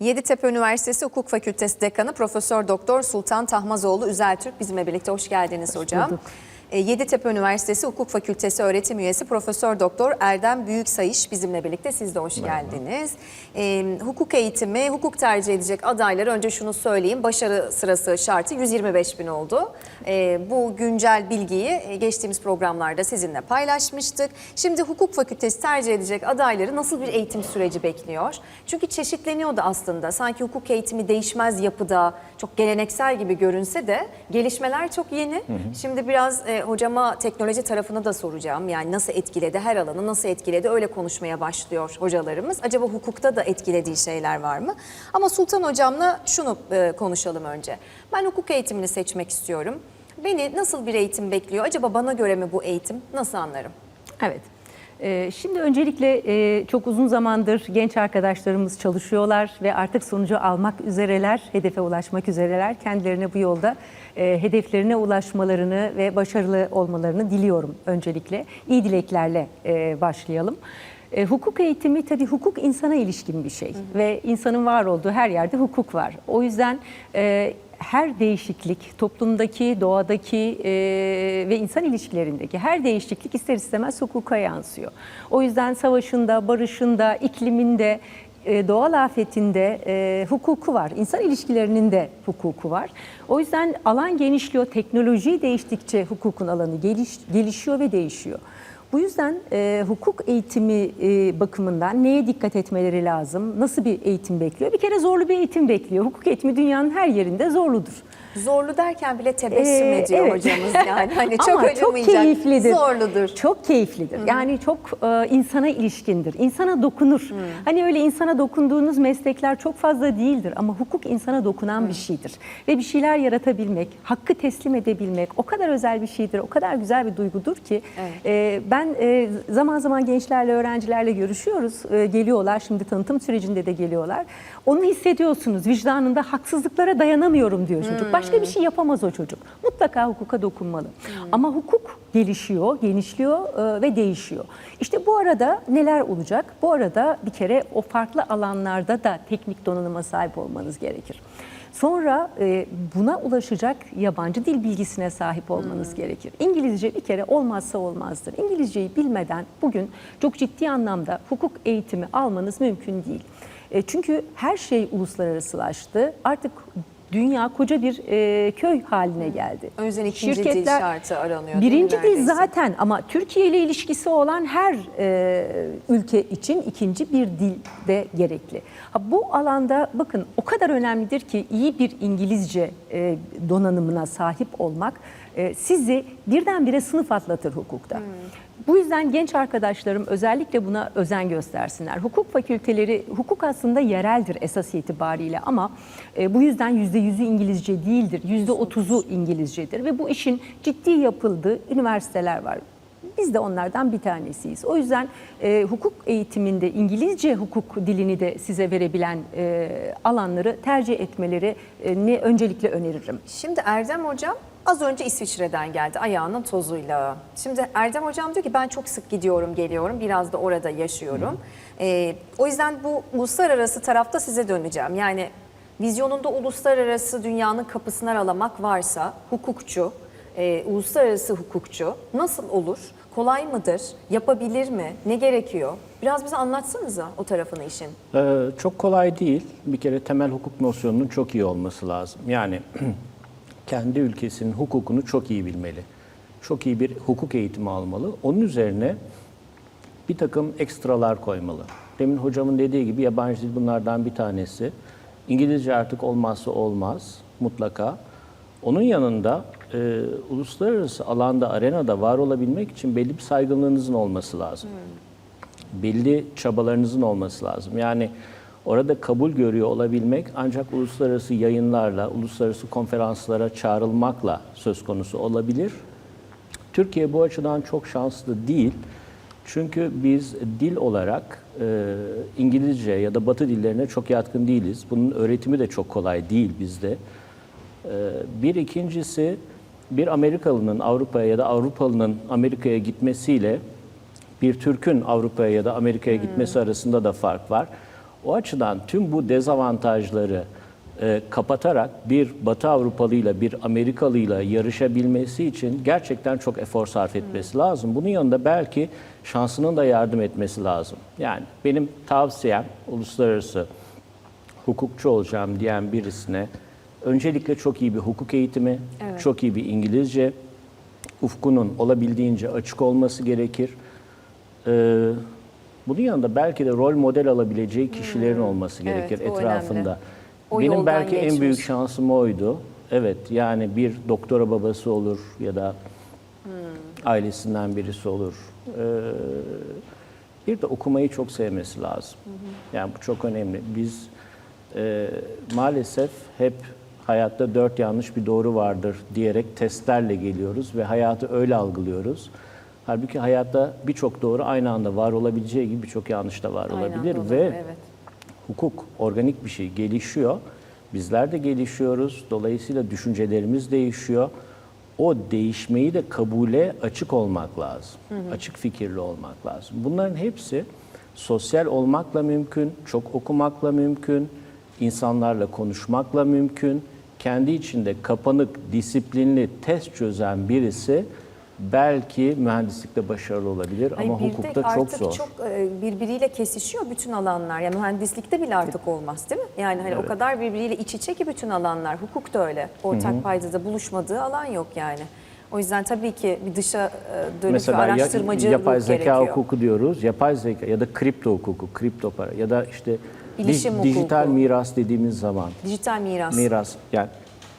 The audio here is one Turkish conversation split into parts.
Yeditepe Üniversitesi Hukuk Fakültesi Dekanı Profesör Doktor Sultan Tahmazoğlu Üzeltürk bizimle birlikte hoş geldiniz hocam. bulduk. E, Yeditepe Üniversitesi Hukuk Fakültesi öğretim üyesi Profesör Doktor Erdem Büyüksayış bizimle birlikte siz de hoş geldiniz. E, hukuk eğitimi, hukuk tercih edecek adaylar önce şunu söyleyeyim başarı sırası şartı 125 bin oldu. E, bu güncel bilgiyi e, geçtiğimiz programlarda sizinle paylaşmıştık. Şimdi hukuk fakültesi tercih edecek adayları nasıl bir eğitim süreci bekliyor? Çünkü çeşitleniyordu aslında. Sanki hukuk eğitimi değişmez yapıda, çok geleneksel gibi görünse de gelişmeler çok yeni. Şimdi biraz e, hocama teknoloji tarafını da soracağım. Yani nasıl etkiledi, her alanı nasıl etkiledi öyle konuşmaya başlıyor hocalarımız. Acaba hukukta da etkilediği şeyler var mı? Ama Sultan hocamla şunu e, konuşalım önce. Ben hukuk eğitimini seçmek istiyorum. Beni nasıl bir eğitim bekliyor? Acaba bana göre mi bu eğitim? Nasıl anlarım? Evet. Ee, Şimdi öncelikle e, çok uzun zamandır genç arkadaşlarımız çalışıyorlar ve artık sonucu almak üzereler, hedefe ulaşmak üzereler. Kendilerine bu yolda e, hedeflerine ulaşmalarını ve başarılı olmalarını diliyorum öncelikle. İyi dileklerle e, başlayalım. E, Hukuk eğitimi tabii hukuk insana ilişkin bir şey ve insanın var olduğu her yerde hukuk var. O yüzden e, her değişiklik, toplumdaki, doğadaki e, ve insan ilişkilerindeki her değişiklik ister istemez hukuka yansıyor. O yüzden savaşında, barışında, ikliminde, e, doğal afetinde e, hukuku var. İnsan ilişkilerinin de hukuku var. O yüzden alan genişliyor, teknoloji değiştikçe hukukun alanı geliş, gelişiyor ve değişiyor. Bu yüzden e, hukuk eğitimi e, bakımından neye dikkat etmeleri lazım? Nasıl bir eğitim bekliyor? Bir kere zorlu bir eğitim bekliyor. Hukuk eğitimi dünyanın her yerinde zorludur. Zorlu derken bile tebessüm Ee, ediyor evet. hocamız yani. Hani çok Ama çok keyiflidir. Zorludur. Çok keyiflidir. Yani çok e, insana ilişkindir. İnsana dokunur. Hani öyle insana dokunduğunuz meslekler çok fazla değildir ama hukuk insana dokunan bir şeydir. Ve bir şeyler yaratabilmek, hakkı teslim edebilmek o kadar özel bir şeydir. O kadar güzel bir duygudur ki Evet. e, ben e, zaman zaman gençlerle, öğrencilerle görüşüyoruz. E, geliyorlar şimdi tanıtım sürecinde de geliyorlar. Onu hissediyorsunuz. Vicdanında haksızlıklara dayanamıyorum diyor çocuk. Başka bir şey yapamaz o çocuk. Mutlaka hukuka dokunmalı. Ama hukuk gelişiyor, genişliyor e, ve değişiyor. İşte bu arada neler olacak? Bu arada bir kere o farklı alanlarda da teknik donanıma sahip olmanız gerekir. Sonra e, buna ulaşacak yabancı dil bilgisine sahip olmanız gerekir. İngilizce bir kere olmazsa olmazdır. İngilizceyi bilmeden bugün çok ciddi anlamda hukuk eğitimi almanız mümkün değil. E, çünkü her şey uluslararasılaştı. Artık dünya koca bir e, köy haline geldi. O yüzden ikinci dil şartı aranıyor, Birinci dil zaten ama Türkiye ile ilişkisi olan her e, ülke için ikinci bir dil de gerekli. Ha, bu alanda bakın o kadar önemlidir ki iyi bir İngilizce e, donanımına sahip olmak e, sizi birdenbire sınıf atlatır hukukta. Bu yüzden genç arkadaşlarım özellikle buna özen göstersinler. Hukuk fakülteleri, hukuk aslında yereldir esas itibariyle ama e, bu yüzden yüzde yüzü İngilizce değildir. Yüzde otuzu İngilizcedir ve bu işin ciddi yapıldığı üniversiteler var. Biz de onlardan bir tanesiyiz. O yüzden e, hukuk eğitiminde İngilizce hukuk dilini de size verebilen e, alanları tercih etmeleri e, ne öncelikle öneririm. Şimdi Erdem Hocam az önce İsviçre'den geldi ayağının tozuyla. Şimdi Erdem Hocam diyor ki ben çok sık gidiyorum geliyorum biraz da orada yaşıyorum. Ee, o yüzden bu uluslararası tarafta size döneceğim. Yani vizyonunda uluslararası dünyanın kapısını aralamak varsa hukukçu, e, uluslararası hukukçu nasıl olur? Kolay mıdır? Yapabilir mi? Ne gerekiyor? Biraz bize anlatsanıza o tarafını işin. Ee, çok kolay değil. Bir kere temel hukuk nosyonunun çok iyi olması lazım. Yani kendi ülkesinin hukukunu çok iyi bilmeli. Çok iyi bir hukuk eğitimi almalı. Onun üzerine bir takım ekstralar koymalı. Demin hocamın dediği gibi yabancı dil bunlardan bir tanesi. İngilizce artık olmazsa olmaz mutlaka. Onun yanında e, uluslararası alanda, arenada var olabilmek için belli bir saygınlığınızın olması lazım belli çabalarınızın olması lazım. Yani orada kabul görüyor olabilmek ancak uluslararası yayınlarla, uluslararası konferanslara çağrılmakla söz konusu olabilir. Türkiye bu açıdan çok şanslı değil. Çünkü biz dil olarak e, İngilizce ya da Batı dillerine çok yatkın değiliz. Bunun öğretimi de çok kolay değil bizde. E, bir ikincisi bir Amerikalının Avrupa'ya ya da Avrupalı'nın Amerika'ya gitmesiyle bir Türk'ün Avrupa'ya ya da Amerika'ya gitmesi arasında da fark var. O açıdan tüm bu dezavantajları e, kapatarak bir Batı Avrupalıyla bir Amerikalıyla yarışabilmesi için gerçekten çok efor sarf etmesi lazım. Bunun yanında belki şansının da yardım etmesi lazım. Yani benim tavsiyem uluslararası hukukçu olacağım diyen birisine öncelikle çok iyi bir hukuk eğitimi, Evet. çok iyi bir İngilizce, ufkunun olabildiğince açık olması gerekir. Ee, bunun yanında belki de rol model alabileceği kişilerin olması gerekir Hmm. Evet, o etrafında. önemli. O Benim yoldan belki en geçmiş. büyük şansım oydu. Evet yani bir doktora babası olur ya da Hmm. ailesinden birisi olur. Ee, bir de okumayı çok sevmesi lazım. Yani bu çok önemli. Biz e, maalesef hep hayatta dört yanlış bir doğru vardır diyerek testlerle geliyoruz ve hayatı öyle algılıyoruz. Halbuki hayatta birçok doğru aynı anda var olabileceği gibi birçok yanlış da var Aynen, olabilir doğru. ve Evet. hukuk organik bir şey gelişiyor. Bizler de gelişiyoruz. Dolayısıyla düşüncelerimiz değişiyor. O değişmeyi de kabule açık olmak lazım. Açık fikirli olmak lazım. Bunların hepsi sosyal olmakla mümkün, çok okumakla mümkün, insanlarla konuşmakla mümkün. Kendi içinde kapanık, disiplinli, test çözen birisi belki mühendislikte başarılı olabilir Hayır, ama bir hukukta çok artık zor. çok e, birbiriyle kesişiyor bütün alanlar. Yani mühendislikte bile artık olmaz değil mi? Yani hani o kadar birbiriyle iç içe ki bütün alanlar. Hukuk da öyle. Ortak paydada buluşmadığı alan yok yani. O yüzden tabii ki bir dışa e, dönük bir Mesela ya- araştırmacı yapay zeka gerekiyor. hukuku diyoruz. Yapay zeka ya da kripto hukuku, kripto para ya da işte di- Bilişim dijital hukuku. miras dediğimiz zaman Dijital miras. miras yani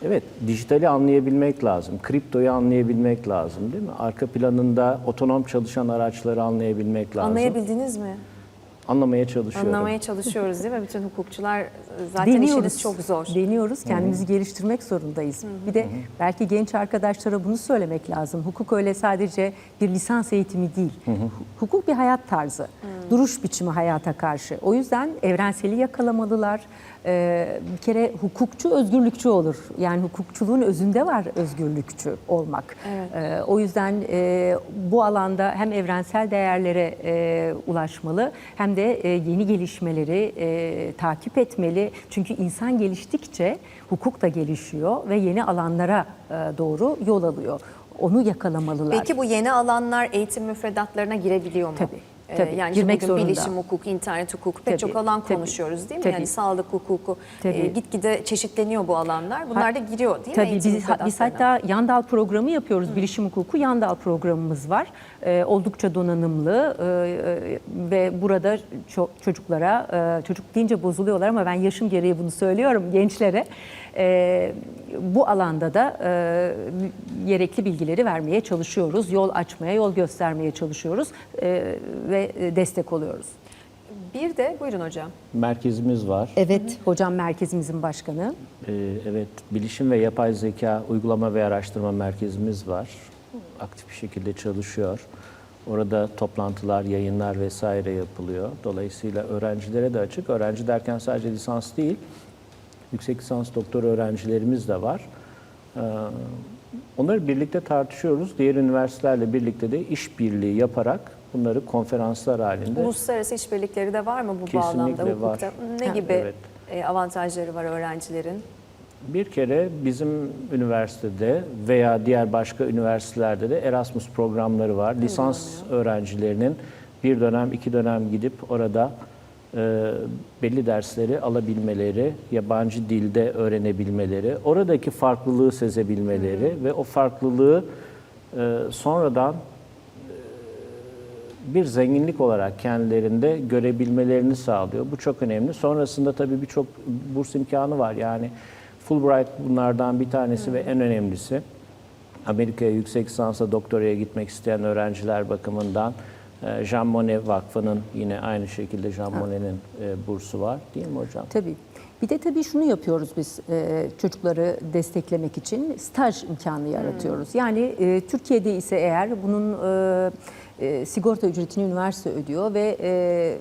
evet dijitali anlayabilmek lazım. Kriptoyu anlayabilmek lazım değil mi? Arka planında otonom çalışan araçları anlayabilmek lazım. Anlayabildiniz mi? Anlamaya çalışıyorum. Anlamaya çalışıyoruz değil mi? Bütün hukukçular zaten işiniz çok zor. Deniyoruz. Kendimizi geliştirmek zorundayız. Bir de belki genç arkadaşlara bunu söylemek lazım. Hukuk öyle sadece bir lisans eğitimi değil. Hukuk bir hayat tarzı. Duruş biçimi hayata karşı. O yüzden evrenseli yakalamalılar. Ee, bir kere hukukçu özgürlükçü olur. Yani hukukçuluğun özünde var özgürlükçü olmak. Ee, o yüzden e, bu alanda hem evrensel değerlere e, ulaşmalı hem de e, yeni gelişmeleri e, takip etmeli. Çünkü insan geliştikçe hukuk da gelişiyor ve yeni alanlara e, doğru yol alıyor. Onu yakalamalılar. Peki bu yeni alanlar eğitim müfredatlarına girebiliyor mu? Tabii, tabii. yani Girmek bugün zorunda. bilişim hukuku, internet hukuku pek Tabii, çok alan tabii, konuşuyoruz değil mi? tabii. Yani sağlık hukuku Tabii. e, gitgide çeşitleniyor bu alanlar. Bunlar da giriyor değil mi Tabii biz, biz hatta yan dal programı yapıyoruz. Bilişim hukuku yan dal programımız var. Ee, oldukça donanımlı e, e, ve burada ço- çocuklara, e, çocuk deyince bozuluyorlar ama ben yaşım gereği bunu söylüyorum gençlere. E, bu alanda da e, gerekli bilgileri vermeye çalışıyoruz. Yol açmaya, yol göstermeye çalışıyoruz e, ve destek oluyoruz. Bir de buyurun hocam. Merkezimiz var. Evet, hocam merkezimizin başkanı. Ee, evet, bilişim ve yapay zeka uygulama ve araştırma merkezimiz var. Aktif bir şekilde çalışıyor. Orada toplantılar, yayınlar vesaire yapılıyor. Dolayısıyla öğrencilere de açık. Öğrenci derken sadece lisans değil, yüksek lisans doktor öğrencilerimiz de var. Ee, Onları birlikte tartışıyoruz. Diğer üniversitelerle birlikte de işbirliği yaparak bunları konferanslar halinde Uluslararası işbirlikleri de var mı bu Kesinlikle bağlamda var. hukukta? Ne Ha, gibi evet. e, avantajları var öğrencilerin? Bir kere bizim üniversitede veya diğer başka üniversitelerde de Erasmus programları var. Lisans öğrencilerinin bir dönem, iki dönem gidip orada belli dersleri alabilmeleri, yabancı dilde öğrenebilmeleri, oradaki farklılığı sezebilmeleri ve o farklılığı e, sonradan bir zenginlik olarak kendilerinde görebilmelerini sağlıyor. Bu çok önemli. Sonrasında tabii birçok burs imkanı var. Yani Fulbright bunlardan bir tanesi ve en önemlisi. Amerika'ya yüksek lisansa doktoraya gitmek isteyen öğrenciler bakımından e, Jean Monnet Vakfı'nın yine aynı şekilde Jean Monnet'in e, bursu var. Değil mi hocam? Tabii. Bir de tabii şunu yapıyoruz biz e, çocukları desteklemek için staj imkanı yaratıyoruz. Yani e, Türkiye'de ise eğer bunun e, e, sigorta ücretini üniversite ödüyor ve e,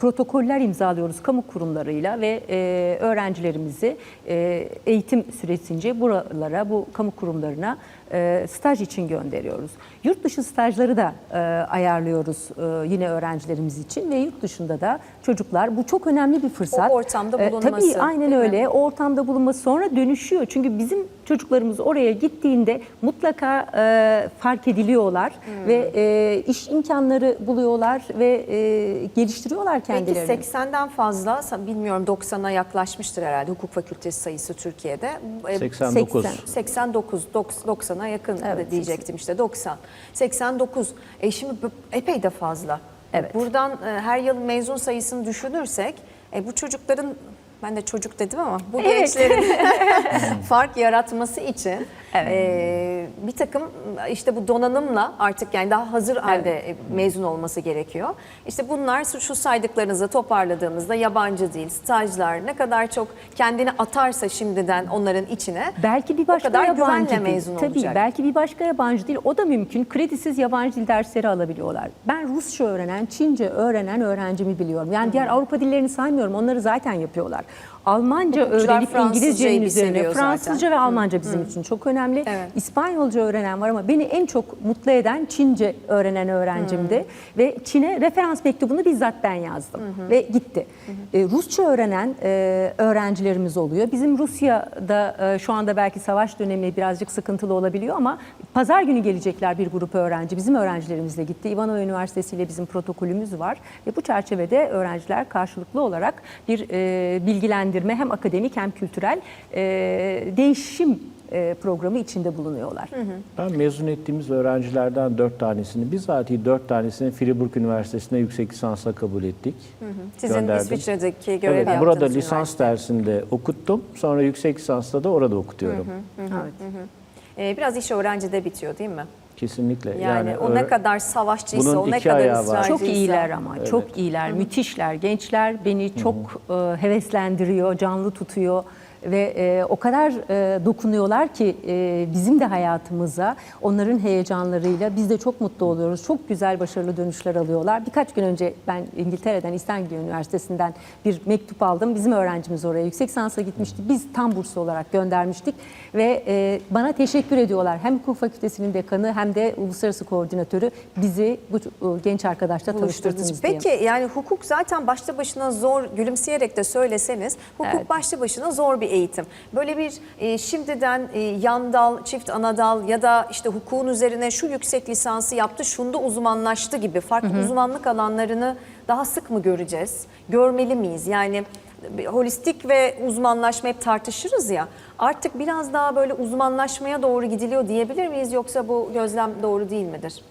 protokoller imzalıyoruz kamu kurumlarıyla ve e, öğrencilerimizi e, eğitim süresince buralara, bu kamu kurumlarına e, staj için gönderiyoruz. Yurt dışı stajları da e, ayarlıyoruz e, yine öğrencilerimiz için ve yurt dışında da çocuklar bu çok önemli bir fırsat. O ortamda E, bulunması, tabii aynen öyle. O ortamda bulunması sonra dönüşüyor. Çünkü bizim çocuklarımız oraya gittiğinde mutlaka e, fark ediliyorlar Hmm. ve e, iş imkanları buluyorlar ve e, geliştiriyorlar Peki kendilerini. 80'den fazla bilmiyorum 90'a yaklaşmıştır herhalde hukuk fakültesi sayısı Türkiye'de. E, 89. 80. 89, 90'a yakın Evet, diyecektim işte 90. 89. E şimdi epey de fazla. Evet. Buradan e, her yıl mezun sayısını düşünürsek e, bu çocukların ben de çocuk dedim ama bu gençlerin fark yaratması için e, bir takım işte bu donanımla artık yani daha hazır halde e, mezun olması gerekiyor. İşte bunlar şu- saydıklarınızı toparladığımızda yabancı dil, stajlar ne kadar çok kendini atarsa şimdiden onların içine Belki bir başka o kadar yabancı güvenle dil. mezun Tabii olacak. belki bir başka yabancı dil o da mümkün. Kredisiz yabancı dil dersleri alabiliyorlar. Ben Rusça öğrenen, Çince öğrenen öğrencimi biliyorum. Yani diğer Avrupa dillerini saymıyorum. Onları zaten yapıyorlar. Almanca Hukukçular öğrenip Fransızcayı İngilizcenin üzerine seviyor zaten. Fransızca ve Almanca bizim için çok önemli. Evet. İspanyolca öğrenen var ama beni en çok mutlu eden Çince öğrenen öğrencimdi. Ve Çin'e referans mektubunu bizzat ben yazdım ve gitti. E, Rusça öğrenen e, öğrencilerimiz oluyor. Bizim Rusya'da e, şu anda belki savaş dönemi birazcık sıkıntılı olabiliyor ama pazar günü gelecekler bir grup öğrenci. Bizim öğrencilerimizle gitti. Ivanova Üniversitesi ile bizim protokolümüz var ve bu çerçevede öğrenciler karşılıklı olarak bir e, bilgilendirme hem akademik hem kültürel e, değişim e, programı içinde bulunuyorlar. Ben mezun ettiğimiz öğrencilerden dört tanesini, bizatihi dört tanesini Freiburg Üniversitesi'ne yüksek lisansa kabul ettik. Sizin Gönderdim. İsviçre'deki görev Evet, yaptığınız burada lisans dersinde okuttum. Sonra yüksek lisansta da orada okutuyorum. Evet. E, biraz iş öğrencide bitiyor değil mi? Kesinlikle. Yani, o ne kadar savaşçıysa, Bunun o ne kadar ısrarcıysa. Çok iyiler ama çok iyiler, müthişler. Gençler beni çok e, heveslendiriyor, canlı tutuyor ve e, o kadar e, dokunuyorlar ki e, bizim de hayatımıza, onların heyecanlarıyla biz de çok mutlu oluyoruz. Çok güzel, başarılı dönüşler alıyorlar. Birkaç gün önce ben İngiltere'den, İstanbul Üniversitesi'nden bir mektup aldım. Bizim öğrencimiz oraya yüksek lisansa gitmişti. Biz tam burslu olarak göndermiştik ve e, bana teşekkür ediyorlar. Hem hukuk fakültesinin dekanı hem de uluslararası koordinatörü bizi bu e, genç arkadaşla tanıştırdınız diye. Peki yani hukuk zaten başta başına zor, gülümseyerek de söyleseniz, hukuk Evet. başta başına zor bir eğitim. Böyle bir e, şimdiden e, yan dal, çift ana dal ya da işte hukukun üzerine şu yüksek lisansı yaptı, şunda uzmanlaştı gibi farklı uzmanlık alanlarını daha sık mı göreceğiz? Görmeli miyiz? Yani bir holistik ve uzmanlaşma hep tartışırız ya. Artık biraz daha böyle uzmanlaşmaya doğru gidiliyor diyebilir miyiz yoksa bu gözlem doğru değil midir?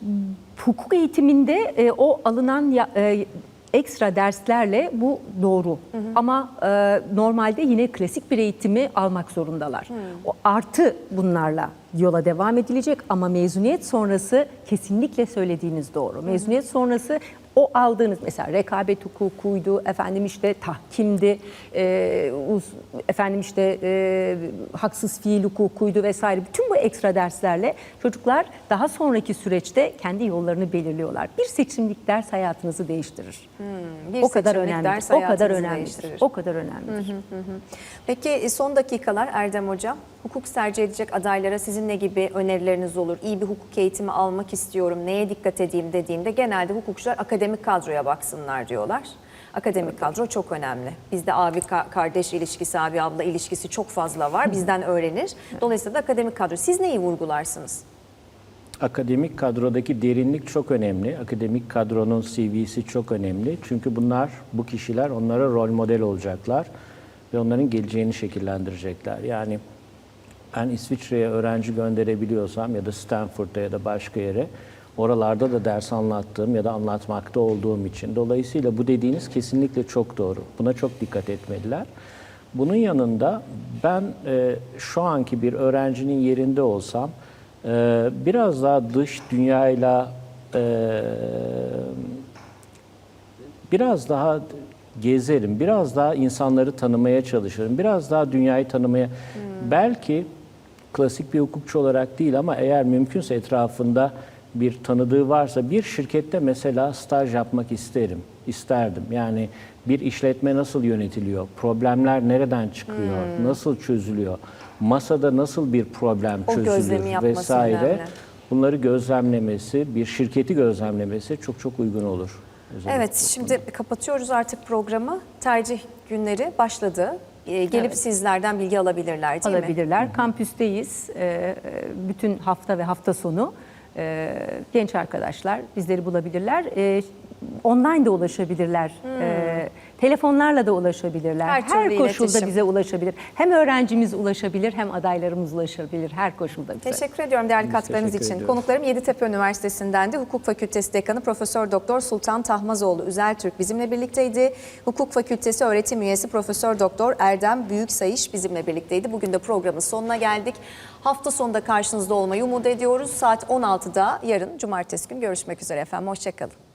hukuk eğitiminde e, o alınan ya- e, ekstra derslerle bu doğru. Ama e, normalde yine klasik bir eğitimi almak zorundalar. O artı bunlarla yola devam edilecek ama mezuniyet sonrası kesinlikle söylediğiniz doğru. Mezuniyet sonrası o aldığınız mesela rekabet hukukuydu, efendim işte tahkimdi, e, uz- efendim işte e, haksız fiil hukukuydu vesaire. Bütün bu ekstra derslerle çocuklar daha sonraki süreçte kendi yollarını belirliyorlar. Bir seçimlik ders hayatınızı değiştirir. Bir o kadar önemli. ders O kadar değiştirir. O kadar önemlidir. Peki e, son dakikalar Erdem Hocam. Hukuk tercih edecek adaylara sizin ne gibi önerileriniz olur? İyi bir hukuk eğitimi almak istiyorum, neye dikkat edeyim dediğimde genelde hukukçular akademik kadroya baksınlar diyorlar. Akademik kadro çok önemli. Bizde abi ka- kardeş ilişkisi, abi abla ilişkisi çok fazla var. Bizden öğrenir. Dolayısıyla da akademik kadro. Siz neyi vurgularsınız? Akademik kadrodaki derinlik çok önemli. Akademik kadronun CV'si çok önemli. Çünkü bunlar, bu kişiler onlara rol model olacaklar ve onların geleceğini şekillendirecekler. Yani ben İsviçre'ye öğrenci gönderebiliyorsam ya da Stanford'a ya da başka yere oralarda da ders anlattığım ya da anlatmakta olduğum için. Dolayısıyla bu dediğiniz kesinlikle çok doğru. Buna çok dikkat etmeliler. Bunun yanında ben e, şu anki bir öğrencinin yerinde olsam e, biraz daha dış dünyayla e, biraz daha gezerim, biraz daha insanları tanımaya çalışırım, biraz daha dünyayı tanımaya. Belki klasik bir hukukçu olarak değil ama eğer mümkünse etrafında bir tanıdığı varsa bir şirkette mesela staj yapmak isterim, isterdim. Yani bir işletme nasıl yönetiliyor, problemler nereden çıkıyor, nasıl çözülüyor, masada nasıl bir problem O çözülür vesaire önemli. bunları gözlemlemesi, bir şirketi gözlemlemesi çok çok uygun olur. Özellikle. Evet, şimdi kapatıyoruz artık programı. Tercih günleri başladı. Ee, gelip sizlerden bilgi alabilirler değil mi? alabilirler. Kampüsteyiz. Ee, e, bütün hafta ve hafta sonu e, genç arkadaşlar bizleri bulabilirler. E, Online de ulaşabilirler. E, telefonlarla da ulaşabilirler. Her Her, koşulda iletişim. bize ulaşabilir. Hem öğrencimiz ulaşabilir hem adaylarımız ulaşabilir. Her koşulda bize. Teşekkür ediyorum değerli katkılarınız teşekkür için. ediyoruz. Konuklarım Yeditepe Üniversitesi'nden de Hukuk Fakültesi Dekanı Profesör Doktor Sultan Tahmazoğlu Üzeltürk bizimle birlikteydi. Hukuk Fakültesi öğretim üyesi Profesör Doktor Erdem Büyüksayış bizimle birlikteydi. Bugün de programın sonuna geldik. Hafta sonunda karşınızda olmayı umut ediyoruz. Saat 16'da yarın cumartesi gün görüşmek üzere efendim. Hoşçakalın.